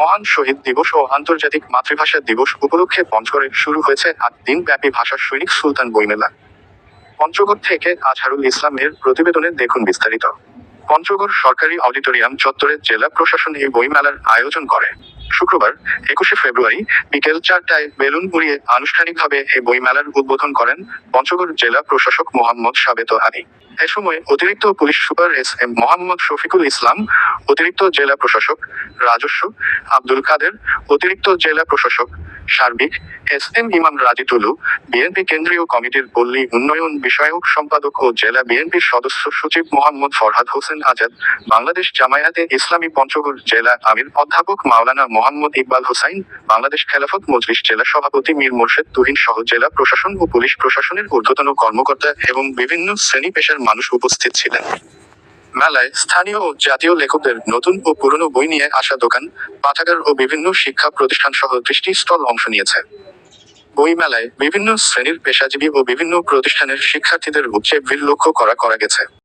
মহান শহীদ দিবস ও আন্তর্জাতিক মাতৃভাষা দিবস উপলক্ষে পঞ্চগড়ে শুরু হয়েছে আট দিনব্যাপী ভাষা সৈনিক সুলতান বইমেলা পঞ্চগড় থেকে আজহারুল ইসলামের প্রতিবেদনে দেখুন বিস্তারিত। পঞ্চগড় সরকারি অডিটোরিয়াম চত্বরে জেলা প্রশাসন এই বইমেলার আয়োজন করে। শুক্রবার, একুশে ফেব্রুয়ারি, বিকেল চারটায় বেলুন উড়িয়ে আনুষ্ঠানিকভাবে এই বইমেলার উদ্বোধন করেন পঞ্চগড় জেলা প্রশাসক মোহাম্মদ সাবেত আলী। এ সময় অতিরিক্ত police super S M Mohammad Shafiqul Islam, অতিরিক্ত জেলা প্রশাসক রাজস্ব আব্দুল কাদের, অতিরিক্ত জেলা প্রশাসক সার্বিক এস এম ইমাম রাজি টুলু, বিএনপি কেন্দ্রীয় কমিটির পল্লী উন্নয়ন বিষয়ক সম্পাদক ও জেলা বিএনপির সদস্য সচিব মোহাম্মদ ফরহাদ হোসেন আজাদ, বাংলাদেশ জামায়াতে ইসলামী পঞ্চগড় জেলা আমির অধ্যাপক মাওলানা মোহাম্মদ ইকবাল হোসাইন, বাংলাদেশ খেলাফত মজলিস জেলা সভাপতি মীর মোর্শেদ তুহিন সহ জেলা প্রশাসন ও পুলিশ প্রশাসনের ঊর্ধ্বতন কর্মকর্তা এবং বিভিন্ন শ্রেণি পেশার মানুষ উপস্থিত ছিলেন। মেলায় স্থানীয় ও জাতীয় লেখকদের নতুন ও পুরনো বই নিয়ে আসা দোকান, পাঠাগার ও বিভিন্ন শিক্ষা প্রতিষ্ঠান সহ দৃষ্টি স্টল অংশ নিয়েছে। বই মেলায় বিভিন্ন শ্রেণির পেশাজীবী ও বিভিন্ন প্রতিষ্ঠানের শিক্ষার্থীদের উচ্চে ভিড় লক্ষ্য করা করা গেছে।